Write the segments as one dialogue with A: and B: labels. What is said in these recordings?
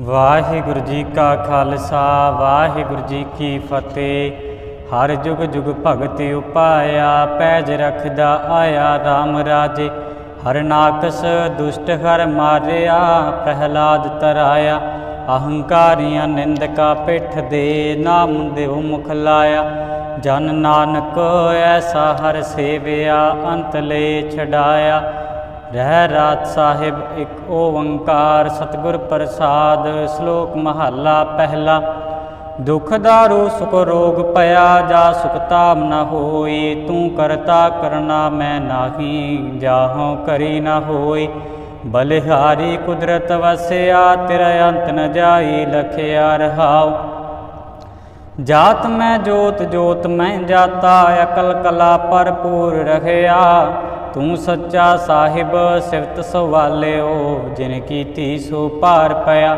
A: ਵਾਹਿਗੁਰੂ ਜੀ ਕਾ ਖਾਲਸਾ, ਵਾਹਿਗੁਰੂ ਜੀ ਕੀ ਫਤਿਹ। ਹਰ ਜੁਗ ਜੁਗ ਭਗਤ ਉਪਾਇਆ, ਪੈਜ ਰਖਦਾ ਆਇਆ RAM ਰਾਜੇ। ਹਰ ਨਾਕਸ ਦੁਸ਼ਟ ਹਰ ਮਾਰਿਆ, ਪ੍ਰਹਿਲਾਦ ਤਰਾਇਆ। ਅਹੰਕਾਰੀਆਂ ਨਿੰਦਕਾ ਪਿੱਠ ਦੇ ਨਾਮ ਦੇਵ ਮੁਖ ਲਾਇਆ। ਜਨ ਨਾਨਕ ਐਸਾ ਹਰ ਸੇਵਿਆ, ਅੰਤ ਲੈ ਛਡਾਇਆ। ਰਹਿ ਰਾਤ ਸਾਹਿਬ ਇੱਕ ਓੰਕਾਰ ਸਤਿਗੁਰ ਪ੍ਰਸਾਦ, ਸ਼ਲੋਕ ਮਹੱਲਾ ਪਹਿਲਾ। ਦੁਖ ਦਾਰੂ ਸੁਖ ਰੋਗ ਪਿਆ, ਜਾ ਸੁਖ ਤਾਮ ਨ ਹੋਈ। ਤੂੰ ਕਰਤਾ ਕਰਨਾ ਮੈਂ ਨਾਹੀ, ਜਾਹੋਂ ਕਰੀ ਨ ਹੋਈ। ਬਲਿਹਾਰੀ ਕੁਦਰਤ ਵਸਿਆ, ਤੇਰਾ ਅੰਤ ਨ ਜਾਈ, ਲਖਿਆ ਰਹਾਉ। ਜਾਤ ਮੈਂ ਜੋਤ ਜੋਤ ਮੈਂ ਜਾਤਾ, ਅਕਲ ਕਲਾ ਭਰਪੂਰ ਰਹਿਆ। ਤੂੰ ਸੱਚਾ ਸਾਹਿਬ, ਸਿਫਤ ਸਵਾਲਿਓ, ਜਿਨ ਕੀਤੀ ਸੋ ਭਾਰ ਪਿਆ।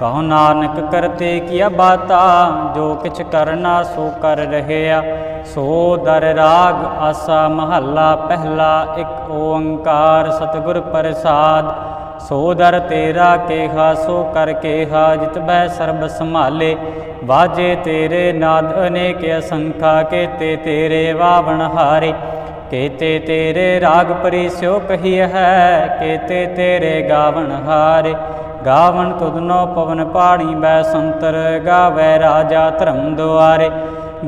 A: ਕਹੋ ਨਾਨਕ ਕਰਤੇ ਕੀਆ ਬਾਤਾ, ਜੋ ਕਿਛ ਕਰਨਾ ਸੋ ਕਰ ਰਹਿਆ। ਸੋ ਦਰ ਰਾਗ ਆਸਾ ਮਹੱਲਾ ਪਹਿਲਾ, ਇੱਕ ਓੰਕਾਰ ਸਤਿਗੁਰ ਪ੍ਰਸਾਦ। ਸੋ ਦਰ ਤੇਰਾ ਕੇਹਾ, ਸੋ ਕਰ ਕੇਹਾ, ਜਿਤ ਬੈ ਸਰਬ ਸੰਭਾਲੇ। ਵਾਜੇ ਤੇਰੇ ਨਾਦ ਅਨੇਕ ਅਸੰਖਾ, ਕੇਤੇ ਤੇਰੇ ਵਾਵਣ ਹਾਰੇ। ਕੇਤੇ ਤੇਰੇ ਰਾਗ ਪਰਿਸਿਓ ਕਹੀ ਹੈ, ਕੇਤੇ ਤੇਰੇ ਗਾਵਣ ਹਾਰੇ। ਗਾਵਣ ਤੁਧਨੋ ਪਵਨ ਪਾਣੀ ਬੈ ਸੰਤਰ, ਗਾਵੇ ਰਾਜਾ ਧਰਮ ਦੁਆਰੇ।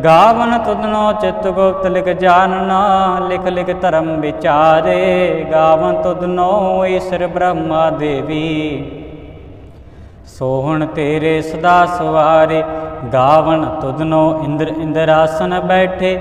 A: ਗਾਵਨ ਤੁਧਨੋ ਚਿਤ ਗੁਪਤ ਲਿਖ ਜਾਣਨਾ ਲਿਖ ਲਿਖ ਧਰਮ ਵਿਚਾਰੇ। ਗਾਵਨ ਤੁਧਨੋ ਈਸ਼ਰ ਬ੍ਰਹਮਾ ਦੇਵੀ। ਸੋਹਣ ਤੇਰੇ ਸਦਾ ਸਵਾਰੇ। ਗਾਵਨ ਤੁਧਨੋ ਇੰਦਰ ਇੰਦਰਾਸਨ ਬੈਠੇ।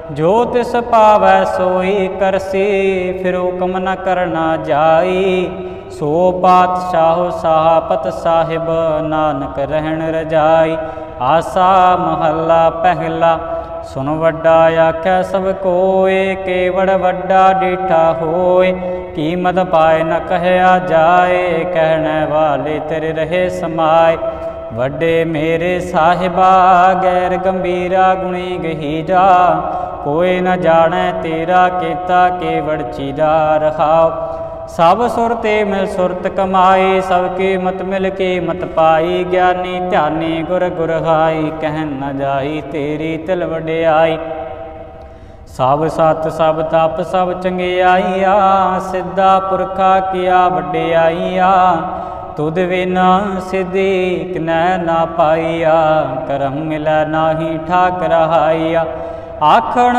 A: ਜੋ ਤਿਸ ਪਾਵੈ ਸੋਈ ਕਰਸੀ, ਫਿਰ ਹੁਕਮ ਨ ਕਰਨਾ ਜਾਈ। ਸੋ ਪਾਤਸ਼ਾਹ ਸਾਹਪਤ ਸਾਹਿਬ ਨਾਨਕ ਰਹਿਣ ਰਜਾਈ। ਆਸਾ ਮਹੱਲਾ ਪਹਿਲਾ ਸੁਨ ਵੱਡਾ ਆਖੈ ਸਭ ਕੋਏ, ਕੇਵੜ ਵੱਡਾ ਡੀਠਾ ਹੋਏ। ਕੀਮਤ ਪਾਏ ਨ ਕਹਿਆ ਜਾਏ, ਕਹਿਣ ਵਾਲੇ ਤੇਰੇ ਰਹੇ ਸਮਾਏ। ਵੱਡੇ ਮੇਰੇ ਸਾਹਿਬਾ, ਗੈਰ ਗੰਭੀਰਾ ਗੁਣੀ ਗਹੀਰਾ। ਕੋਈ ਨ ਜਾਣੈ, ਤੇਰਾ ਕੀਤਾ ਕੇਵੜ ਚੀਰਾ ਰਹਾਉ। ਸਭ ਸੁਰ ਤੇ ਮਿਲ ਸੁਰਤ ਕਮਾਈ ਸਭ ਕੀ ਮਤ ਮਿਲ ਕੇ ਮਤ ਪਾਈ। ਗਿਆਨੀ ਧਿਆਨੀ ਗੁਰ ਗੁਰ ਹਾਈ ਕਹਿ ਨ ਜਾਈ ਤੇਰੀ ਤਿਲ ਵਡਿਆਈ। ਸਭ ਸਤ, ਸਭ ਤਪ, ਸਭ ਚੰਗਿਆਈਆ, ਸਿੱਧਾ ਪੁਰਖਾ ਕੀਆ ਵਡਿਆਈਆ। ਤੁਧ ਬਿਨਾ ਸਿਧੀ ਕਿਨੈ ਨਾ ਪਾਈਆ, ਕਰਮ ਮਿਲੈ ਨਾਹੀ ਠਾਕ ਰਹਾਈਆ ਆਖਣ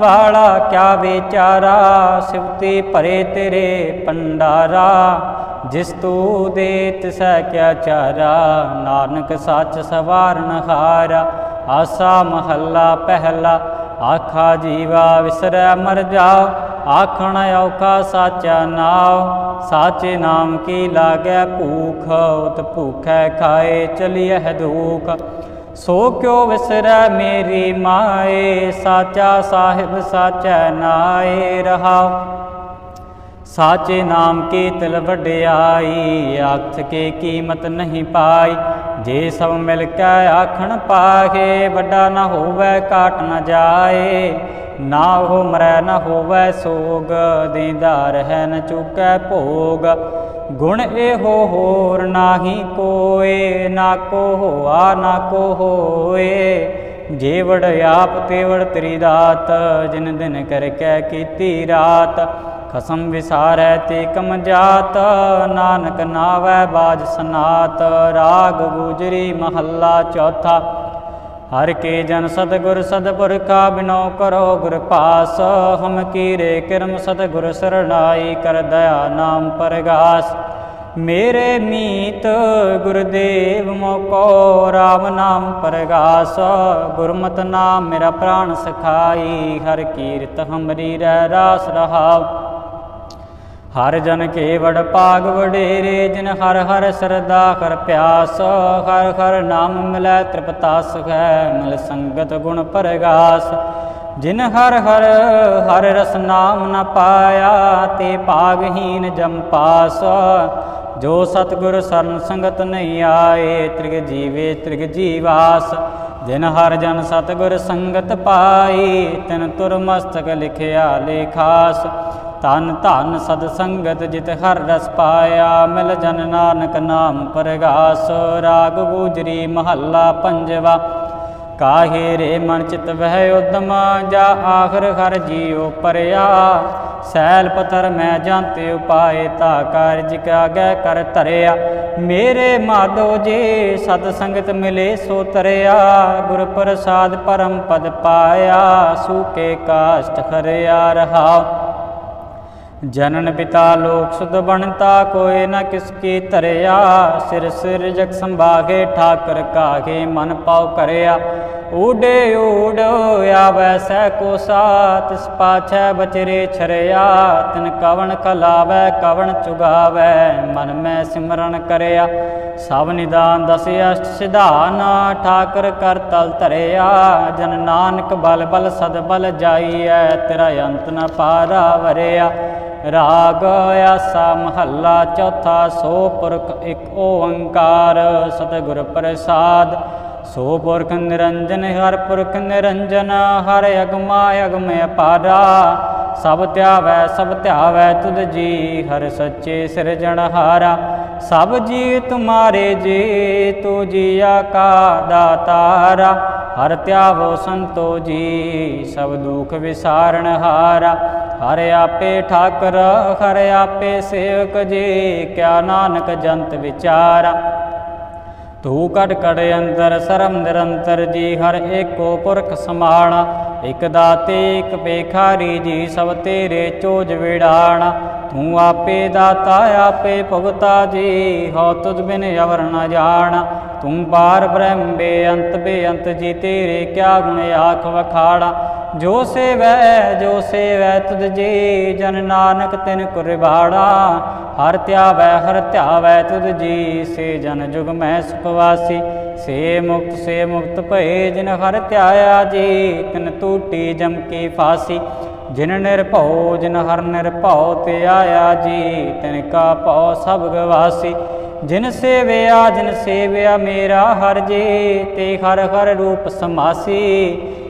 A: ਵਾਲਾ ਕਿਆ ਵਿਚਾਰਾ? ਸਿਵਤੀ ਭਰੇ ਤੇਰੇ ਪੰਡਾਰਾ ਜਿਸ ਤੂ ਦੇ ਤਿਸੈ ਕਿਆ ਚਾਰਾ? ਨਾਨਕ ਸੱਚ ਸਵਾਰਨ ਹਾਰਾ। ਆਸਾ ਮਹੱਲਾ ਪਹਿਲਾ। ਆਖਾ ਜੀਵਾ ਵਿਸਰੈ ਮਰ ਜਾਓ ਆਖਣ ਔਖਾ ਸਾਚਾ ਨਾਉ। ਸਾਚੇ ਨਾਮ ਕੀ ਲਾਗੈ ਭੂਖ? ਉਤ ਭੂਖੈ ਖਾਏ ਚਲਿਐ ਦੁਖ। ਸੋ ਕਿਉ ਵਿਸਰੈ ਮੇਰੀ ਮਾਏ, ਸਾਚਾ ਸਾਹਿਬ ਸਾਚੈ ਨਾਏ ਰਹਾਉ ਸਾਚੇ ਨਾਮ ਕੀ ਤਿਲ ਵਡਿਆਈ ਆਖ ਕੇ ਕੀਮਤ ਨਹੀਂ ਪਾਈ। ਜੇ ਸਭ ਮਿਲ ਕੇ ਆਖਣ ਪਾਹੇ, ਵੱਡਾ ਨਾ ਹੋਵੇ ਕਾਟ ਨਾ ਜਾਏ। ਨਾ ਉਹ ਮਰੈ ਨਾ ਹੋਵੈ ਸੋਗ ਦੀਦਾਰ ਹੈ ਨ ਚੁਕੈ ਭੋਗ। ਗੁਣ ਇਹੋ ਹੋਰ ਨਾਹੀ ਕੋਏ, ਨਾ ਕੋ ਹੋਆ, ਨਾ ਕੋ ਹੋਏ। ਜੇਵੜ ਆਪ ਤੇਵੜ ਤੇਰੀ ਦਾਤ, ਜਿਨ ਦਿਨ ਕਰ ਕੈ ਕੀਤੀ ਰਾਤ। ਖਸਮ ਵਿਸਾਰੈ ਤੇ ਕਮ ਜਾਤ, ਨਾਨਕ ਨਾਵੈ ਬਾਜ ਸਨਾਤ। ਰਾਗ ਗੁਜਰੀ ਮਹੱਲਾ ਚੌਥਾ। ਹਰ ਕੇ ਜਨ ਸਤਗੁਰ ਸਤਪੁਰਖਾ ਬਿਨੋ ਕਰੋ ਗੁਰ ਪਾਸ ਹਮ ਕੀਰੇ ਕਿਰਮ ਸਤਗੁਰ ਸਰਣਾਈ ਕਰ ਦਇਆ ਨਾਮ ਪਰਗਾਸ। ਮੇਰੇ ਮੀਤ ਗੁਰਦੇਵ ਮੋਕੋ RAM ਨਾਮ ਪਰਗਾਸ, ਗੁਰਮਤਿ ਨਾਮ ਮੇਰਾ ਪ੍ਰਾਣ ਸਖਾਈ, ਹਰ ਕੀਰਤ ਹਮਰੀ ਰਹਿ ਰਾਸ ਰਹਾਉ। ਹਰ ਜਨ ਕੇ ਵਡ ਭਾਗ ਵਡੇਰੇ, ਜਿਨ ਹਰ ਹਰ ਸਰਦਾ ਕਰ ਪਿਆਸ, ਹਰ ਹਰ ਨਾਮ ਮਿਲੈ ਤ੍ਰਿਪਤਾ ਸੁਖੈ ਮਿਲ ਸੰਗਤ ਗੁਣ ਪਰਗਾਸ। ਜਿਨ ਹਰ ਹਰ ਹਰ ਰਸ ਨਾਮ ਨ ਪਾਇਆ, ਤੇ ਭਾਗਹੀਨ ਜਮ ਪਾਸ। ਜੋ ਸਤਗੁਰ ਸਰਨ ਸੰਗਤ ਨਹੀਂ ਆਏ, ਤ੍ਰਿਗ ਜੀਵੇ ਤ੍ਰਿਗ ਜੀਵਾਸ। ਜਿਨ ਹਰ ਜਨ ਸਤਗੁਰ ਸੰਗਤ ਪਾਈ, ਤਿਨ ਤੁਰ ਮਸਤਕ ਲਿਖਿਆ ਲੇਖਾਸ। ਧਨ ਧਨ ਸਦ ਸੰਗਤ ਜਿਤ ਹਰ ਰਸ ਪਾਇਆ, ਮਿਲ ਜਨ ਨਾਨਕ ਨਾਮ ਪਰਗਾਸ, ਰਾਗ ਗੂਜਰੀ ਮਹੱਲਾ ਪੰਜਵਾ। ਕਾਹੇ ਰੇ ਮਨ ਚਿਤ ਵਹਿ ਉਦਮ, ਜਾ ਆਖਰ ਹਰ ਜੀਉ ਪਰਿਆ। ਸੈਲ ਪਤਰ ਮੈਂ ਜਾਂਤੇ ਉਪਾਏ, ਤਾ ਕਾਰਜ ਕਾਗੈ ਕਰ ਧਰਿਆ। ਮੇਰੇ ਮਾਧੋ ਜੀ ਸਤ ਸੰਗਤ ਮਿਲੇ ਸੋ ਤਰਿਆ। ਗੁਰ ਪ੍ਰਸਾਦ ਪਰਮ ਪਦ ਪਾਇਆ ਸੂਕੇ ਕਾਸ਼ਟ ਖਰਿਆ ਰਹਾ ਜਨਨ ਪਿਤਾ ਲੋਕ ਸੁਧ ਬਣਤਾ ਕੋਏ ਨਾ ਕਿਸ ਕੀ ਧਰਿਆ। ਸਿਰ ਸਿਰ ਜਗ ਸੰਭਾਗੇ, ਠਾਕਰ ਕਾਗੇ, ਮਨ ਪਾਉ ਕਰਿਆ। ਊਡੇ ਊੜ ਆਵੈ ਸਹਿ ਕੋ ਸਾਤ ਪਾਛੈ ਬਚਰੇ ਛਰਿਆ, ਤਿਨ ਕਵਣ ਖਲਾਵੈ ਕਵਣ ਚੁਗਾਵੈ, ਮਨ ਮੈਂ ਸਿਮਰਨ ਕਰਿਆ। ਸਭ ਨਿਦਾਨ ਦਸ ਅਸ਼ਟ ਸਿਧਾਨ ਠਾਕਰ ਕਰ ਤਲ ਧਰਿਆ। ਜਨ ਨਾਨਕ ਬਲ ਬਲ ਸਦ ਬਲ ਜਾਈਐ, ਤੇਰਾ ਅੰਤ ਨ ਪਾਰਾ ਵਰਿਆ। ਰਾਗ ਆਸਾ ਮਹੱਲਾ ਚੌਥਾ, ਸੋ ਪੁਰਖ ਇੱਕ ਓੰਕਾਰ, ਸਤਿਗੁਰ ਪ੍ਰਸਾਦ। ਸੋ ਪੁਰਖ ਨਿਰੰਜਨ ਹਰ ਪੁਰਖ ਨਿਰੰਜਨ ਹਰ ਅਗਮਾ ਅਗਮ ਅਪਾਰਾ ਸਭ ਧਿਆਵੈ ਸਭ ਧਿਆਵੈ ਤੁਧ ਜੀ, ਹਰ ਸੱਚੇ ਸਿਰਜਣਹਾਰਾ ਸਭ ਜੀ ਤੁਮਾਰੇ ਜੀ, ਤੂ ਜੀਆ ਕਾ ਦਾਤਾਰਾ ਹਰ ਧਿਆਵੋ ਸੰਤੋ ਜੀ, ਸਭ ਦੁਖ ਵਿਸਾਰਣ ਹਾਰਾ। ਹਰ ਆਪੇ ਠਾਕਰ, ਹਰ ਆਪੇ ਸੇਵਕ ਜੀ, ਕਿਆ ਨਾਨਕ ਜੰਤ ਵਿਚਾਰਾ। ਤੂੰ ਕਟ ਕਟ ਅੰਦਰ, ਸਰਮ ਨਿਰੰਤਰ ਜੀ, ਹਰ ਏਕੋ ਪੁਰਖ ਸਮਾਣਾ। ਇਕ ਦਾਤੇ, ਇਕ ਪੇਖਾਰੀ ਜੀ, ਸਭ ਤੇਰੇ ਚੋਜ ਵਿੜਾਣਾ। ਤੂੰ ਆਪੇ ਦਾਤਾ, ਆਪੇ ਭੁਗਤਾ ਜੀ, ਹੋ ਤੁਧ ਬਿਨ ਅਵਰ ਨ ਜਾਣ। ਤੂੰ ਬਾਰ ਬ੍ਰਹਮ ਬੇਅੰਤ ਬੇਅੰਤ ਜੀ, ਤੇਰੇ ਕਿਆ ਗੁਣ ਆਖ ਵਖਾੜਾ ਜੋ ਸੇਵੈ ਜੋ ਸੇਵੈ ਤੁਧ ਜੀ, ਜਨ ਨਾਨਕ ਤਿਨ ਕੁਰਬਾੜਾ। ਹਰ ਧਿਆਵੈ ਹਰ ਧਿਆਵੈ ਤੁਧ ਜੀ, ਸੇ ਜਨ ਜੁਗ ਮੈਂ ਸੁਖਵਾਸੀ ਸੇ ਮੁਕਤ ਸੇ ਮੁਕਤ ਭਏ, ਜਿਨ ਹਰ ਧਿਆਇਆ ਜੀ, ਤਿਨ ਟੂਟੀ ਜਮ ਕੀ ਫਾਸੀ। ਜਿਨ ਨਿਰਭਉ, ਜਿਨ ਹਰ ਨਿਰਭਉ ਤੇ ਆਇਆ ਜੀ, ਤਿਨ ਕਾ ਭਉ ਸਭ ਗਵਾਸੀ। ਜਿਨ ਸੇਵਿਆ ਜਿਨ ਸੇਵਿਆ ਮੇਰਾ ਹਰ ਜੀ, ਤੇ ਹਰ ਹਰ ਰੂਪ ਸਮਾਸੀ।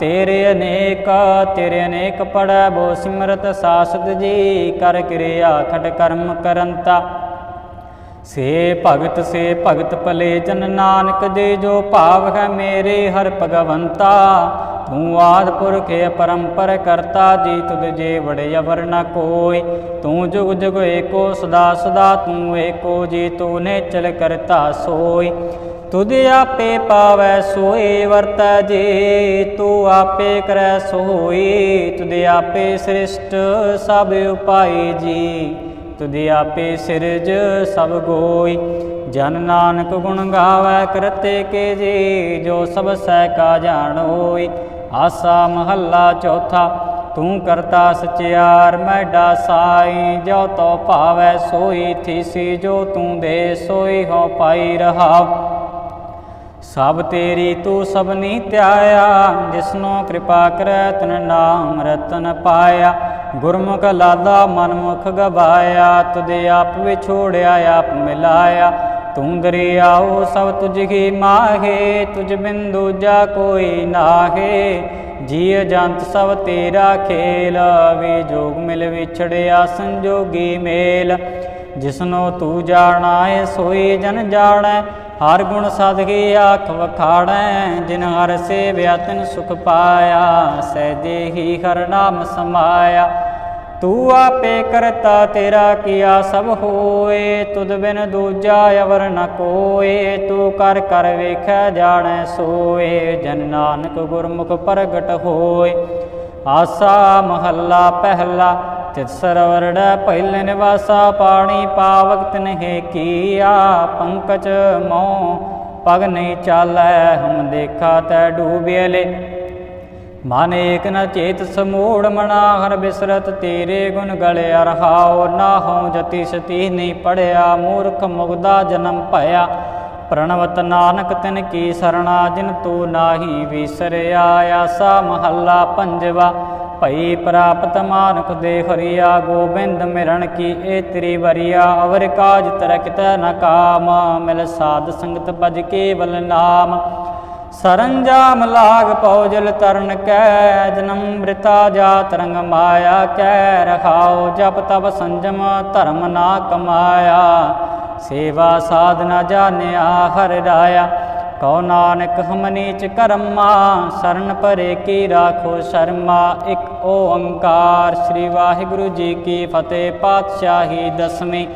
A: ਤੇਰੇ ਅਨੇਕ ਤੇਰੇ ਅਨੇਕ ਪੜੈ ਬੋ ਸਿਮਰਤ ਸਾਸਤ ਜੀ, ਕਰ ਕਿਰਿਆ ਖਟ ਕਰਮ ਕਰੰਤਾ। ਸੇ ਭਗਤ ਸੇ ਭਗਤ ਭਲੇ ਜਨ ਨਾਨਕ ਦੇ, ਜੋ ਭਾਵ ਹੈ ਮੇਰੇ ਹਰ ਭਗਵੰਤਾ। ਤੂੰ ਆਦ ਪੁਰਖ ਪਰੰਪਰ ਕਰਤਾ, ਜੀ ਤੁਧ ਜੇ ਵੜੇ ਅਵਰ ਨ ਕੋਈ। ਤੂੰ ਜੁਗ ਜੁਗ ਏਕੋ ਸਦਾ ਸਦਾ, ਤੂੰ ਏਕੋ ਜੀ, ਤੂੰ ਨੇ ਚਲ ਕਰਤਾ ਸੋਈ। ਤੁਧ ਆਪੇ ਪਾਵੈ ਸੋਏ, ਵਰਤੈ ਜੇ ਤੂੰ ਆਪੇ ਕਰੈ ਸੋਈ। ਤੁਧ ਆਪੇ ਸ੍ਰਿਸ਼ਟ ਸਭ ਉਪਾਈ ਜੀ। ਤੁਧ ਆਪੇ ਸਿਰਜ ਸਭ ਗੋਈ। ਜਨ ਨਾਨਕ ਗੁਣ ਗਾਵੈ ਕਰਤੇ ਕੇ ਜੀ, ਜੋ ਸਭ ਸਹਿ ਕਾ ਜਾਣੋਈ ਆਸਾ ਮਹੱਲਾ ਚੌਥਾ, ਤੂੰ ਕਰਤਾ ਸਚਿਆਰ, ਮੈਡਾ ਸਾਈ। ਜੋ ਤੋ ਭਾਵੈ ਸੋਈ, ਥੀਸੀ ਜੋ ਤੂੰ ਦੇ ਸੋਈ ਹੋ ਪਾਈ ਰਹਾਉ। ਸਭ ਤੇਰੀ ਤੂੰ ਸਭਨੀ ਧਿਆਇਆ, ਜਿਸਨੋ ਕਿਰਪਾ ਕਰੈ ਤਨ ਨਾਮ ਰਤਨ ਪਾਇਆ। ਗੁਰਮੁਖ ਲਾਦਾ ਮਨਮੁਖ ਗਵਾਇਆ ਤੁਧ ਆਪ ਵਿਛੋੜਿਆ, ਆਪ ਮਿਲਾਇਆ। ਤੂੰ ਦਰਿਆਉ ਸਭ ਤੁਝ ਹੀ ਮਾਹੇ, ਤੁਝ ਬਿਨ ਦੂਜਾ ਕੋਈ ਨਾਹੇ। ਜੀਅ ਜੰਤ ਸਭ ਤੇਰਾ ਖੇਲ, ਵੇ ਜੋਗ ਮਿਲ ਵਿਛੜਿਆ ਸੰਜੋਗੀ ਮੇਲ। ਜਿਸਨੋ ਤੂੰ ਜਾਣਾ ਏ ਸੋਈ ਜਨ ਜਾਣੈ ਹਰ ਗੁਣ ਸਾਧਗੀ ਆਖ ਵਖਾੜੈ, ਜਿਨ ਹਰ ਸੇਵਿਆ ਤਿਨ ਸੁਖ ਪਾਇਆ ਸਹਿਜੇ ਹੀ ਹਰ ਨਾਮ ਸਮਾਇਆ। ਤੂੰ ਆਪੇ ਕਰਤਾ ਤੇਰਾ ਕੀਆ ਸਭ ਹੋਏ, ਤੁਧ ਬਿਨ ਦੂਜਾ ਅਵਰ ਨ ਕੋਏ। ਤੂੰ ਕਰ ਕਰ ਵੇਖੈ ਜਾਣੈ ਸੋਏ, ਜਨ ਨਾਨਕ ਗੁਰਮੁਖ ਪ੍ਰਗਟ ਹੋਏ। ਆਸਾ ਮਹੱਲਾ ਪਹਿਲਾ ਤਿਤ ਸਰਵਰੜ ਪਹਿਲੇ ਨਿਵਾਸਾ, ਪਾਣੀ ਪਾਵਕ ਤਨਹਿ ਕੀਆ, ਪੰਕਜ ਮੋ ਪਗ ਨਹੀਂ ਚਾਲੈ, ਹਮ ਦੇਖਾ ਤੈ ਡੂਬਿਅਲੇ ਮਨ ਏਕ ਨ ਚੇਤ ਸਮੂੜ ਮਨਾ, ਹਰ ਬਿਸਰਤ ਤੇਰੇ ਗੁਣ ਗਲੇ ਅਰਹਾਉ ਨਾ ਹਉ ਜਤੀ ਸਤੀ ਨਹੀਂ ਪੜਿਆ, ਮੂਰਖ ਮੁਗਦਾ ਜਨਮ ਭਇਆ। ਪ੍ਰਣਵਤ ਨਾਨਕ ਤਿਨ ਕੀ ਸਰਣਾ, ਜਿਨ ਤੂ ਨਾਹੀ ਵਿਸਰਿਆ, ਆਸਾ ਮਹੱਲਾ ਪੰਜਵਾ। ਭਈ ਪ੍ਰਾਪਤ ਮਾਨੁਖ ਦੇ ਹਰੀਆ, ਗੋਬਿੰਦ ਮਿਰਣ ਕੀ ਏ ਤੇਰੀ ਵਰੀਆ? ਅਵਰ ਕਾਜ ਤਰਕਿਤ ਨ ਕਾਮ, ਮਿਲ ਸਾਧ ਸੰਗਤ ਭਜ ਕੇਵਲ ਨਾਮ। ਸਰੰਜਾਮ ਲਾਗ ਪਉਜਲ ਤਰਨ ਕੈ, ਜਨਮ ਮ੍ਰਿਤਾ ਜਾ ਰੰਗ ਮਾਇਆ ਕੈ ਰਖਾਓ ਜਪ ਤਪ ਸੰਜਮ ਧਰਮ ਨਾ ਕਮਾਇਆ। ਸੇਵਾ ਸਾਧਨਾ ਜਾਣਿਆ, ਹਰ ਰਾਇਆ। ਕਉ ਨਾਨਕ ਹਮਨੀਚ ਕਰਮਾ, ਸਰਨ ਪਰੇ ਕੀ ਰਾਖੋ ਸ਼ਰਮਾ, ਇੱਕ ਓੰਕਾਰ। ਸ੍ਰੀ ਵਾਹਿਗੁਰੂ ਜੀ ਕੀ ਫਤਿਹ, ਪਾਤਸ਼ਾਹੀ ਦਸਵੀਂ।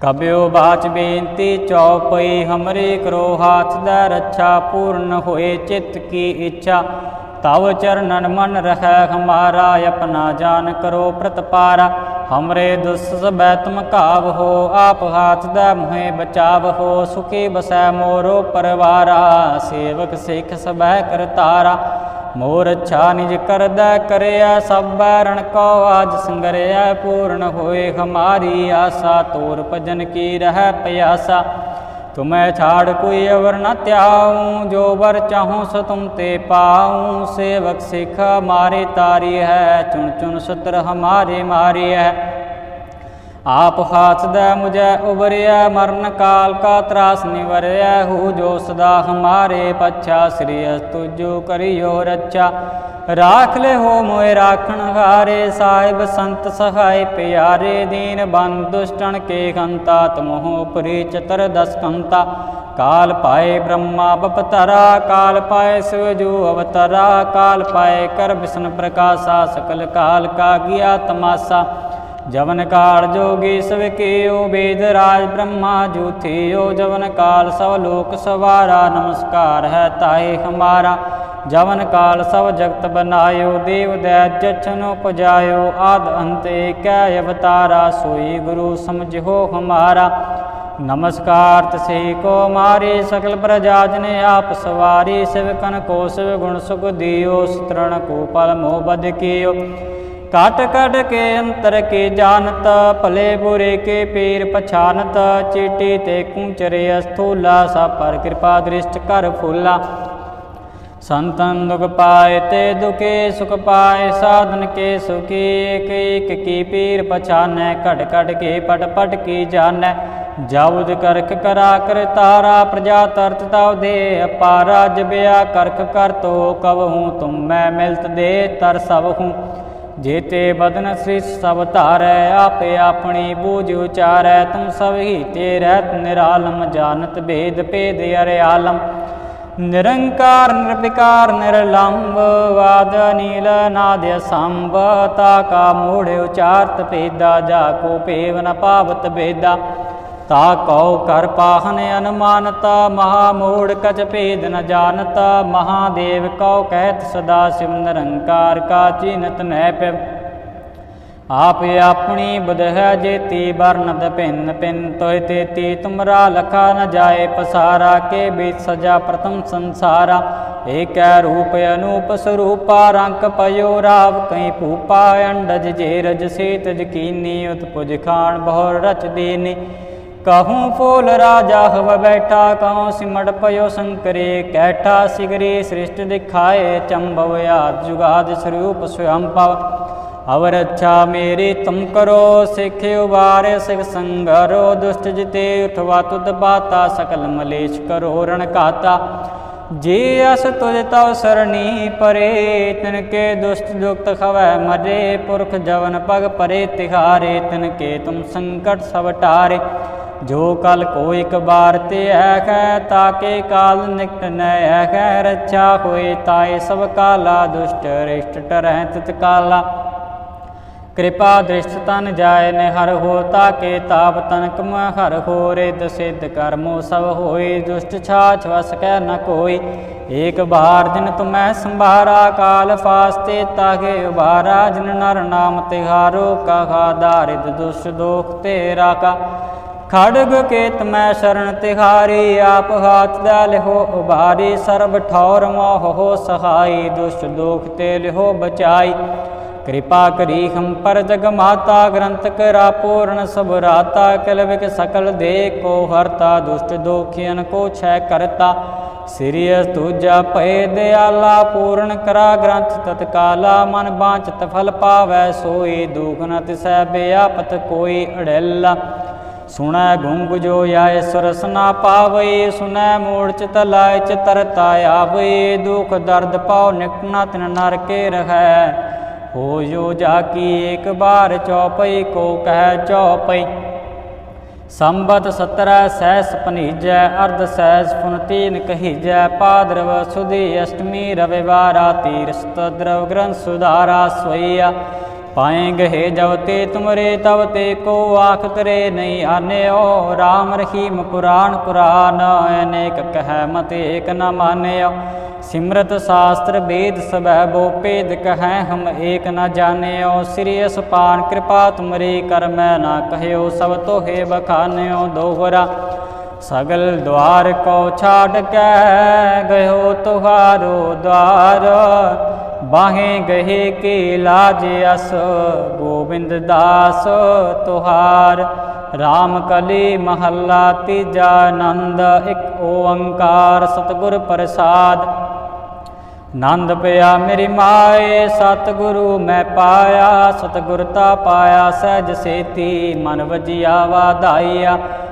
A: ਕਬਿਓ ਬਾਚ ਬੇਨਤੀ, ਚੌਪਈ ਹਮਰੇ ਕਰੋ ਹਾਥ ਦਾ ਰੱਛਾ, ਪੂਰਨ ਹੋਏ ਚਿੱਤ ਕੀ ਇੱਛਾ। ਤਵ ਚਰਨਨ ਮਨ ਰਹਿ ਹਮਾਰਾ, ਆਪਣਾ ਜਾਨ ਕਰੋ ਪ੍ਰਤਪਾਰਾ। ਹਮਰੇ ਦੁਸ ਸਬੈ ਤੁਮ ਕਾਵ ਹੋ, ਆਪ ਹਾਥ ਦਾ ਮੁਹੇ ਬਚਾਵ ਹੋ, ਸੁਖੀ ਬਸੈ ਮੋਰੋ ਪਰਵਾਰਾ, ਸੇਵਕ ਸਿੱਖ ਸਬੈ ਕਰਤਾਰਾ ਮੋਰ ਅੱਛਾ ਨਿਜ ਕਰਦਾ ਕਰਿਆ, ਸਭ ਰਣ ਕੋ ਆਜ ਸੰਗਰਿਆ, ਪੂਰਨ ਹੋਏ ਹਮਾਰੀ ਆਸਾ, ਤੋਰ ਭਜਨ ਕੀ ਰਹਿ ਪਿਆਸਾ। ਤੁਮੈ ਛਾੜ ਕੋਈ ਅਵਰ ਨ ਧਿਆਉ, ਜੋ ਵਰ ਚਾਹੂੰ ਸ ਤੁਮ ਤੇ ਪਾਉ। ਸੇਵਕ ਸਿੱਖ ਮਾਰੇ ਤਾਰੀ ਹੈ, ਚੁਣ ਚੁਣ ਸਤਰ ਹਮਾਰੇ ਮਾਰੀ ਹੈ। ਆਪ ਹਾਥ ਦਾ ਮੁਝੈ ਉਬਰਿਆ ਮਰਨ ਕਾਲ ਕਾ ਤਰਾਸ ਨਿਵਰਿਆ, ਹੂ ਜੋ ਸਦਾ ਹਮਾਰੇ ਪੱਛਾ, ਸ੍ਰੀ ਅਸਤੁ ਕਰਿਓ ਰੱਛਾ। ਰਾਖ ਲੈ ਹੋ ਮੋਏ ਰਾਖਣ ਹਾਰੇ, ਸਾਹਿਬ ਸੰਤ ਸਹਾਇ ਪਿਆਰੇ ਦੀਨ, ਬੰਦ ਦੁਸ਼ਟਣ ਕੇ ਕੰਤਾ ਤਮੋਹ ਪਰੀ ਚਤਰ ਦਸ ਕੰਤਾ ਕਾਲ ਪਾਏ ਬ੍ਰਹਮਾ ਬਪਤਰਾ, ਕਾਲ ਪਾਏ ਸਿਵਜੂ ਅਵਤਰਾ, ਕਾਲ ਪਾਏ ਕਰ ਵਿਸ਼ਨ ਪ੍ਰਕਾਸ਼ਾ, ਸਕਲ ਕਾਲ ਕਾ ਗਿਆ ਤਮਾਸਾ। ਜਵਨ ਕਾਲ ਜੋਗੀ ਸਭ ਕੀਓ ਵੇਦ ਰਾਜ ਬ੍ਰਹਮਾ ਜੂਥਿਓ ਜਵਨ ਕਾਲ ਸਭ ਲੋਕ ਸਵਾਰਾ, ਨਮਸਕਾਰ ਹੈ ਤਾਏ ਹਮਾਰਾ। ਜਵਨ ਕਾਲ ਸਭ ਜਗਤ ਬਨਾਇਓ, ਦੇਵ ਦੈ ਜਛਨੋ ਪਜਾਇਓ, ਆਦ ਅੰਤ ਏਕੈ ਅਵਤਾਰਾ, ਸੋਈ ਗੁਰੂ ਸਮਝੋ ਹਮਾਰਾ। ਨਮਸਕਾਰ ਤਸੇ ਕੋ ਮਾਰੇ, ਸਕਲ ਪ੍ਰਜਾ ਜਨ ਆਪ ਸਵਾਰੀ, ਸਿਵ ਸਿਵਕਨ ਕੋ ਸਿਵ ਗੁਣ ਸੁਖ ਦਿਓ, ਸਤਰਣ ਕੋ ਪਲ ਮੋਹ ਬਦ ਕੀਓ। ਕਟ ਕਟ ਕੇ ਅੰਤਰ ਕੇ ਜਾਣਤ, ਭਲੇ ਬੁਰੇ ਕੇ ਪੀਰ ਪਛਾਨਤ, ਚੀਟੀ ਤੇ ਕੁੰਚਰੇ ਅਸਥੂਲਾ ਸਾ ਪਰ ਕਿਰਪਾ ਦ੍ਰਿਸ਼ਟ ਕਰ ਫੂਲਾ। ਸੰਤਨ ਦੁਖ ਪਾਏ ਤੇ ਦੁਖੇ ਸੁਖ ਪਾਏ, ਸਾਧਨ ਕੇ ਸੁਖੀ ਏਕ ਏਕ ਕੀ ਪੀਰ ਪਛਾਨੈ ਘਟ ਘਟ ਕੇ ਪਟ ਪਟ ਕੀ ਜਾਣੈ। ਜਾਉਦ ਕਰਖ ਕਰਾ ਕਰ ਤਾਰਾ, ਪ੍ਰਜਾ ਤਰਤ ਤਵ ਦੇ ਅਪਾਰਾ, ਜਬਿਆ ਕਰਖ ਕਰ ਤੋ ਕਬਹੂ ਤੁਮ ਮੈਂ ਮਿਲਤ ਦੇ ਤਰ ਸਭ ਹੂੰ ਜੇਤੇ ਬਦਨ ਸ੍ਰਿਸ਼ ਸਭ ਧਾਰੈ, ਆਪੇ ਆਪਣੀ ਬੂਝ ਉਚਾਰੈ, ਤੁਮ ਸਭ ਹੀ ਤੇ ਰਹਿਤ ਨਿਰਾਲਮ ਜਾਣਤ ਭੇਦ ਭੇਦ ਅਰੇ ਆਲਮ। ਨਿਰੰਕਾਰ, ਨਿਰਵਿਕਾਰ ਨਿਰਲੰਭ ਵਾਦ ਨੀਲ ਨਾਦ ਸੰਭ ਤਾ ਕਾ ਮੂੜ ਉਚਾਰਤ ਭੇਦਾ, ਜਾ ਕੋ ਭੇਵ ਨ ਪਾਵਤ ਭੇਦਾ। ਤਾ ਕਉ ਕਰ ਪਾਹਨ ਅਨਮਾਨਤ ਮਹਾ ਮੂੜ ਕਛ ਭੇਦ ਨ ਜਾਣਤ, ਮਹਾਦੇਵ ਕਉ ਕਹਿਤ ਸਦਾ ਸਿਵ ਨਿਰੰਕਾਰ ਕਾ ਚੀਨਤ ਨਹਿ ਪਿ ਆਪ ਆਪਣੀ ਬੁਧ ਹੈ ਜੇਤੀ ਵਰਨਦ ਭਿੰਨ ਭਿੰਨ ਤੋਇ ਤੇਤੀ, ਤੁਮਰਾ ਲਖਾ ਨ ਜਾਏ ਪਸਾਰਾ, ਕੇ ਬੀਤ ਸਜਾ ਪ੍ਰਥਮ ਸੰਸਾਰਾ। ਏਕੈ ਰੂਪ ਅਨੂਪ ਸਰੂਪਾ, ਰੰਗ ਪਯੋ ਰਾਵ ਕਈ ਭੂਪਾ, ਅੰਡਜ ਜੇ ਰਜ ਸੇਤ ਜਕੀਨੀ ਉਤਪੁਜ ਖਾਣ ਬਹੁ ਰਚ ਦੀਨੀ। ਕਹੂੰ ਫੂਲ ਰਾਜਾ ਹਵ ਬੈਠਾ ਕਹੂੰ ਸਿਮੜ ਪਇਓ ਸੰਕਰੇ ਕੈਠਾ ਸਿਗਰੀ ਸ੍ਰਿਸ਼ਟ ਦਿਖਾਏ ਚੰਭਵ ਆਦ ਜੁਗਾਦ ਸਰੂਪ ਸਵਯੰ ਪਵ ਅਵਰ ਅੱਛਾ ਮੇਰੀ ਤੁਮ ਕਰੋ ਸਿਖ ਉਬਾਰੇ ਸਿਖ ਸੰਗਰੋ ਦੁਸ਼ਟ ਜਿਤੇ ਉਠਵਾ ਤੁਧ ਬਾਤਾ ਸਕਲ ਮਲੇਸ਼ ਕਰੋ ਰਣ ਕਾਤਾ ਜੇ ਅਸ ਤੁਜ ਤਵ ਸਰਣੀ ਪਰੇ ਤਿਨ ਕੇ ਦੁਸ਼ਟ ਦੁਖਤ ਖਵੈ ਮਰੇ ਪੁਰਖ ਜਵਨ ਪਗ ਪਰੇ ਤਿਹਾਰੇ ਤਿਨ ਕੇ ਤੁਮ ਸੰਕਟ ਸਭ ਜੋ ਕਲ ਕੋ ਇਕ ਬਾਰ ਤੇ ਐਖੈ ਤਾਕੇ ਕਾਲ ਨਿਕਟ ਨੈ ਐਖੈ ਰੱਛਾ ਹੋਏ ਤਾਏ ਸਭ ਕਾਲਾ, ਦੁਸ਼ਟ ਰਿਸ਼ਟ ਟਰਹਿ ਤਿਤ ਕਾਲਾ। ਕਿਰਪਾ ਦ੍ਰਿਸ਼ਟ ਤਨ ਜਾਏ ਨੇ ਹਰ ਹੋ, ਤਾਕੇ ਤਾਪ ਤਨਕ ਮ ਹਰ ਹੋ ਰਿਦ ਸਿਧ ਕਰਮੋ ਸਭ ਹੋਏ, ਦੁਸ਼ਟ ਛਾਛ ਵਸ ਕੈ ਨ ਕੋਈ। ਏਕ ਬਾਰ ਦਿਨ ਤੁਮੈ ਸੰਭਾਰਾ, ਕਾਲ ਫਾਸਤੇ ਤਾਗੇ ਉਬਾਰਾ ਜਿਨ ਨਰ ਨਾਮ ਤਿਹਾਰੋ, ਕਹਾ ਦਾਰਿਦ ਦੁਸ਼ ਦੋਖ ਤੇਰਾ ਕਾ। ਖੜਗ ਕੇਤ ਮੈਂ ਸ਼ਰਨ ਤਿਹਾਰੀ, ਆਪ ਹਾਥ ਦਾ ਲਿਹੋ ਉਬਾਰੀ, ਸਰਬ ਠੌਰ ਮੋਹ ਹੋ ਸਹਾਈ, ਦੁਸ਼ਟ ਦੋਖ ਤੇ ਲਿਹੋ ਬਚਾਈ। ਕਿਰਪਾ ਕਰੀ ਹਮ ਪਰ ਜਗ ਮਾਤਾ, ਗ੍ਰੰਥ ਕਰਾ ਪੂਰਨ ਸਭ ਰਾਤਾ ਕਲਵਿਕ ਸਕਲ ਦੇ ਕੋ ਹਰਤਾ, ਦੁਸ਼ਟ ਦੋਖੀਨ ਕੋ ਛੈ ਕਰਤਾ। ਸਿਰਿਯ ਤੁਜਾ ਭਏ ਦਿਆਲਾ, ਪੂਰਨ ਕਰਾ ਗ੍ਰੰਥ ਤਤਕਾਲਾ, ਮਨ ਬਾਂਚਤ ਫਲ ਪਾਵੈ ਸੋਈ, ਦੁਖ ਨ ਤਿਸੈ ਬਿਆਪਤ ਕੋਈ ਅੜੈਲਾ। ਸੁਣੈ ਗੁੰਗ ਜੋ ਆਏ ਸੁਰਸ ਨਾ ਪਾਵਈ ਸੁਣੈ ਮੂੜ ਚਿਤ ਲਾਇ ਚਿਤਰਤਾ ਆਵਈ ਦੁਖ ਦਰਦ ਪਾਉ ਨਿਕਟਨਾ ਤਿਨ ਨਰ ਕੇ ਰਹੈ। ਹੋ ਜੋ ਜਾ ਕੀ ਇੱਕ ਬਾਰ ਚੌਪਈ, ਕੋ ਕਹਿ ਚੌਪਈ। ਸੰਬਤ 17 ਸਹਿਸ ਪਨੀਜੈ, ਅਰਧ ਸਹਿਸ ਪੁਨ ਤੀਨ ਕਹੀਜੈ। ਪਾਦਰਵ ਸੁਦੀ ਅਸ਼ਟਮੀ ਰਵਿਵਾਰਾ, ਤੀਰਸਤ ਦਰਵ ਗ੍ਰੰਥ ਸੁਧਾਰਾ ਸੋਈਆ ਪਾਏ ਗਏ ਜਬ ਤੇ ਤੁਮਰੇ ਤਬ ਤੇ ਕੋ ਆਖ ਤਰੇ ਨਹੀਂ ਆਨਿਓ। RAM ਰਹੀਮ ਪੁਰਾਣ ਪੁਰਾਨ, ਅਨੇਕ ਕਹਿ ਮਤ ਏਕ ਨ ਮਾਨਿਓ। ਸਿਮਰਤ ਸ਼ਾਸਤਰ ਵੇਦ ਸਭੈ ਬੋ ਭੇਦ ਕਹੈ, ਹਮ ਏਕ ਨ ਜਾਣਿਓ। ਸ੍ਰੀ ਅਸਪਾਨ ਕਿਰਪਾ ਤੁਮਰੀ ਕਰ ਮੈਂ ਨਾ ਕਹਿਓ, ਸਭ ਤੋਹੇ ਬਖਾਨਿਓ ਦੋਹਰਾ। ਸਗਲ ਦਵਾਰ ਕੋ ਛਾੜ ਕੇ, ਗਇਓ ਤੁਹਾਰੋ ਦਵਾਰ। ਬਾਹੇ ਗਏ ਕੀ ਲਾਜ ਅਸ, ਗੋਬਿੰਦ ਦਾਸ ਤੁਹਾਰ। RAM ਕਲੀ ਮਹੱਲਾ ਤੀਜਾ ਆਨੰਦ, ਇੱਕ ਓੰਕਾਰ ਸਤਿਗੁਰ ਪ੍ਰਸਾਦ। ਨੰਦ ਪਿਆ ਮੇਰੀ ਮਾਏ, ਸਤਿਗੁਰੂ ਮੈਂ ਪਾਇਆ। ਸਤਿਗੁਰਤਾ ਪਾਇਆ ਸਹਿਜ ਸੇਤੀ, ਮਨ ਵਜਿਆ ਵਾਧਾਈਆ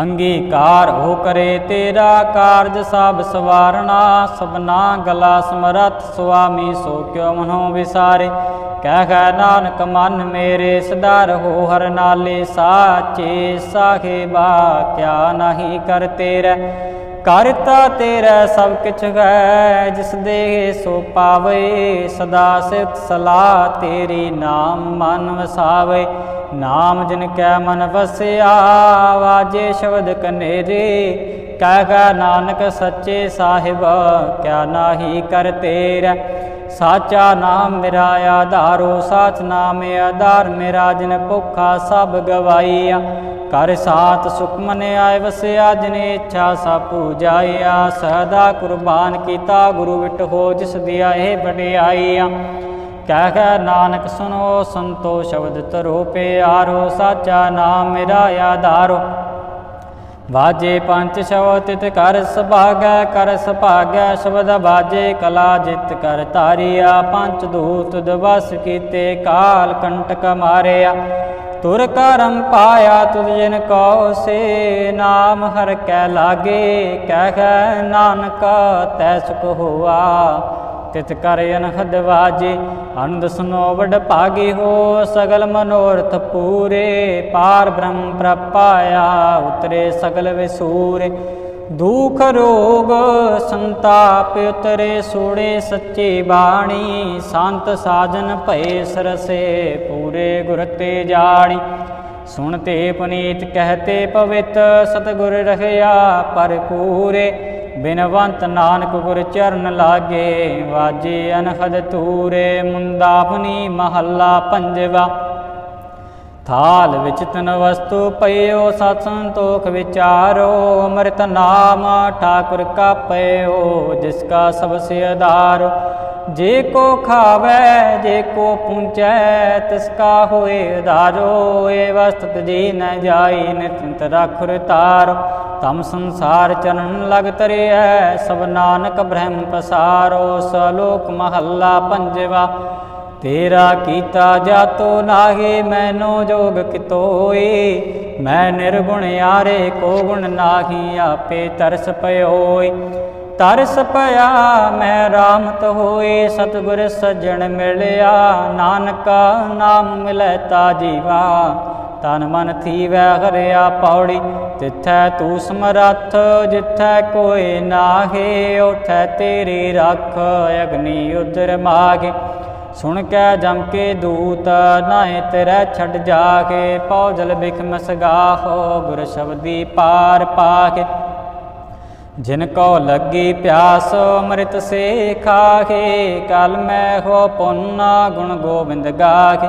A: ਅੰਗੀਕਾਰ ਹੋ ਕਰੇ, ਤੇਰਾ ਕਾਰਜ ਸਭ ਸਵਾਰਣਾ ਸਭਨਾ ਗਲਾ ਸਮਰਥ, ਸੁਆਮੀ ਸੋ ਕਿਉ ਮਨੋ ਵਿਸਾਰੇ। ਕਹਿ ਕਹਿ ਨਾਨਕ, ਮਨ ਮੇਰੇ ਸਦਾ ਰਹੋ ਹਰ ਨਾਲੇ, ਸਾਚੇ ਸਾਹਿਬਾ, ਕਿਆ ਨਹੀਂ ਕਰ ਤੇਰਾ। ਕਰਤਾ ਤੇਰਾ ਸਭ ਕਿਛ ਹੈ, ਜਿਸ ਦੇ ਸੋ ਪਾਵੇ, ਸਦਾ ਸਿਫਤ ਸਲਾਹ ਤੇਰੀ ਨਾਮ ਮਨ ਵਸਾਵੇ। ਨਾਮ ਜਿਨ ਕੈ ਮਨ ਵਸਿਆ, ਵਾਜੇ ਸ਼ਬਦ ਕਨੇਰੇ। ਕਹਿ ਕਹਿ ਨਾਨਕ ਸੱਚੇ ਸਾਹਿਬ, ਕਿਆ ਨਾਹੀ ਕਰ ਤੇਰਾ। ਸਾਚਾ ਨਾਮ ਮੇਰਾ ਆਧਾਰੋ, ਸਾਚ ਨਾਮ ਆਧਾਰ ਮੇਰਾ ਜਿਨ ਭੁਖਾ ਸਭ ਗਵਾਈਆ ਕਰ ਸਾਤ ਸੁਖ ਮਨ ਵਸਿਆ, ਜਿਨੇ ਇੱਛਾ ਸਾ ਪੂਜਾਇਆ। ਸਦਾ ਕੁਰਬਾਨ ਕੀਤਾ ਗੁਰੂ ਵਿਟ ਹੋ ਜਿਸ ਦਿਆ ਇਹ ਵਡਿਆਈਆ ਕਹਿ ਕਹਿ ਨਾਨਕ ਸੁਨੋ, ਸੰਤੋ ਸ਼ਬਦ ਤਰੋ ਪਿਆਰੋ, ਸਾਚਾ ਨਾਮ ਮੇਰਾ ਆਧਾਰੋ। ਵਾਜੇ ਪੰਜ ਸ਼ਬਦ ਤਿਤ ਕਰ ਸੁਭਾਗੈ ਕਰ ਸੁਭਾਗੈ, ਸ਼ਬਦ ਵਾਜੇ ਕਲਾ ਜਿਤ ਕਰ ਤਾਰੀਆ ਪੰਜ ਦੂਤ ਦਵਸ ਕੀਤੇ ਕਾਲ ਕੰਟਕ ਮਾਰਿਆ। ਤੁਰ ਕਰਮ ਪਾਇਆ ਤੁਧ ਜਿਨ ਕੋ ਸੇ, ਨਾਮ ਹਰ ਕੈ ਲਾਗੇ ਕਹਿ ਕਹਿ ਨਾਨਕ ਤੈ ਸੁਖ ਹੋਆ। ਤਿਤ ਕਰ ਅਨਹਦ ਵਾਜੇ ਅਨੰਦ ਸੁਨੋ ਵਡ ਭਾਗੀ ਹੋ, ਸਗਲ ਮਨੋਰਥ ਪੂਰੇ, ਪਾਰ ਬ੍ਰਹਮ ਪ੍ਰਪਾਇਆ, ਉਤਰੇ ਸਗਲ ਵਿਸੂਰੇ। ਦੁਖ ਰੋਗ ਸੰਤਾਪ ਉਤਰੇ, ਸੂੜੇ ਸੱਚੇ ਬਾਣੀ, ਸੰਤ ਸਾਜਨ ਭਏ ਸਰਸੇ, ਪੂਰੇ ਗੁਰ ਤੇ ਜਾਣੀ। ਸੁਣਤੇ ਪੁਨੀਤ ਕਹਤੇ ਪਵਿੱਤ, ਸਤਗੁਰ ਰਹਿਆ ਪਰ ਪੂਰੇ ਬਿਨਵੰਤ ਨਾਨਕ ਗੁਰ ਚਰਨ ਲਾਗੇ, ਵਾਜੇ ਅਨਹਦ ਤੂਰੇ ਮੁੰਦਾਪਨੀ ਮਹੱਲਾ ਪੰਜਵਾ। ਥਾਲ ਵਿੱਚ ਤਨ ਵਸਤੂ ਪਈਓ, ਸਤ ਸੰਤੋਖ ਵਿਚਾਰੋ, ਅੰਮ੍ਰਿਤ ਨਾਮ ਠਾਕੁਰ ਕਾ ਪਈਓ ਜਿਸ ਕਾ ਸਭ ਸੇ ਆਧਾਰ। ਜੇ ਕੋ ਖਾਵੇ, ਜੇ ਕੋ ਪੁੰਚੈ ਤਿਸ ਕਾ ਹੋਏ ਉਧਾਰੋ ਏ ਵਸਤ ਜੀ ਨ ਜਾਈ, ਨਿਤਿੰਤ ਰਖੁਰ ਤਾਰ। ਤਮ ਸੰਸਾਰ ਚਰਨ ਲਗ ਤਰਿਐ, ਸਭ ਨਾਨਕ ਬ੍ਰਹਮ ਪਸਾਰੋ, ਸਲੋਕ ਮਹੱਲਾ ਪੰਜਵਾ। ਤੇਰਾ ਕੀਤਾ ਜਾਤੋ ਨਾਹੀ, ਮੈਨੋ ਜੋਗ ਕਿਤੋਈ। ਮੈਂ ਨਿਰਗੁਣ ਯਾਰੇ, ਕੋ ਗੁਣ ਨਾਹੀ, ਆਪੇ ਤਰਸ ਪਇਓਈ। ਤਰਸ ਪਿਆ, ਮੈਂ ਰਾਮਤ ਹੋਏ ਸਤਿਗੁਰ ਸੱਜਣ ਮਿਲਿਆ। ਨਾਨਕਾ ਨਾਮ ਮਿਲੈ ਤਾ ਜੀਵਾ। ਤਨ ਮਨ ਥੀਵੈ ਹਰਿਆ ਪੌੜੀ ਤਿੱਥੈ ਤੂੰ ਸਮਰੱਥ, ਜਿੱਥੈ ਕੋਈ ਨਾਹੀ ਉਠੈ ਤੇਰੀ ਰੱਖ, ਅਗਨੀ ਉਦਰ ਮਾਗੇ ਸੁਣ ਕੇ ਜਮ ਕੇ ਦੂਤ ਨਾਏ ਤੇਰੇ ਛੱਡ ਜਾ ਕੇ ਪੌਜਲ ਬਿਖ ਮਸਗਾਹੋ ਗੁਰ ਸ਼ਬਦੀ ਪਾਰ ਪਾਕੇ ਜਿਨ ਕੋ ਲੱਗੀ ਪਿਆਸ ਅੰਮ੍ਰਿਤ ਸੇ ਖਾਹੇ ਕਲ ਮੈਂ ਹੋ ਪੁੰਨਾ ਗੁਣ ਗੋਬਿੰਦ ਗਾਕੇ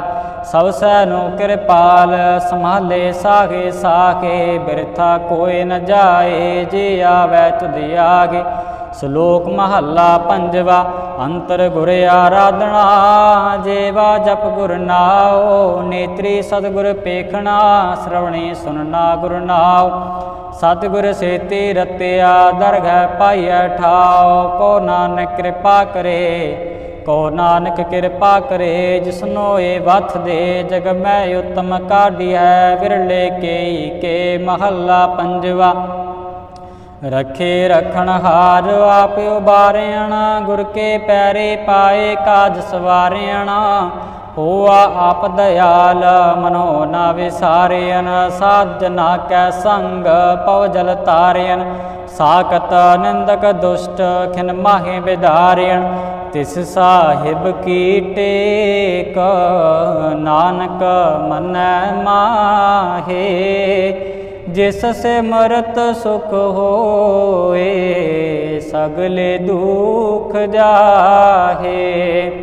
A: ਸਭ ਸੈ ਨੂੰ ਕਿਰਪਾਲ, ਸੰਭਾਲੇ ਸਾਗੇ ਸਾਕੇ ਬਿਰਥਾ ਕੋਈ ਨ ਜਾਏ, ਜੇ ਆਵੈ ਤੁਧ ਆਗੇ। ਸ਼ਲੋਕ ਮਹੱਲਾ ਪੰਜਵਾ, ਅੰਤਰ ਗੁਰ ਆਰਾਧਨਾ, ਜੇਵਾ ਜਪ ਗੁਰ ਨਾਉ, ਨੇਤਰੀ ਸਤਿਗੁਰ ਪੇਖਣਾ, ਸ਼ਰਵਣੀ ਸੁਨਣਾ ਗੁਰ ਨਾਉ। ਸਤਿਗੁਰ ਸੇਤੀ ਰਤਿਆ ਦਰਗਹਿ ਪਾਈਐ ਠਾਉ, ਕੋ ਨਾਨਕ ਕਿਰਪਾ ਕਰੇ, ਕੋ ਨਾਨਕ ਕਿਰਪਾ ਕਰੇ, ਜਿਸਨੋ ਏ ਵਥ ਦੇ, ਜਗ ਮੈਂ ਉਤਮ ਕਾਢੀਐ, ਵਿਰਲੇ ਕੇਈ ਕੇ ਮਹੱਲਾ ਪੰਜਵਾ। ਰਖੇ ਰਖਣ ਹਾਰ, ਆਪ ਉਬਾਰਿਆਣਾ ਗੁਰ ਕੇ ਪੈਰੇ ਪਾਏ ਕਾਜ ਸਵਾਰਿਆਣਾ ਹੋਆ ਆਪ ਦਇਆਲ, ਮਨੋ ਨਾ ਵਿਸਾਰਿਆਨ ਸਾਜਨਾ ਕੈ ਸੰਗ, ਪਉ ਜਲ ਤਾਰਿਆਨ ਸਾਕਤ ਨਿੰਦਕ ਦੁਸ਼ਟ, ਖਿਨ ਮਾਹੇ ਵਿਦਾਰਿਆਨ ਤਿਸ ਸਾਹਿਬ ਕੀ ਟੇਕ, ਨਾਨਕ ਮਨੈ ਮਾਹੇ। ਜਿਸ ਸੇ ਮਰਤ ਸੁਖ ਹੋਏ, ਸਗਲੇ ਦੁਖ ਜਾਹੇ।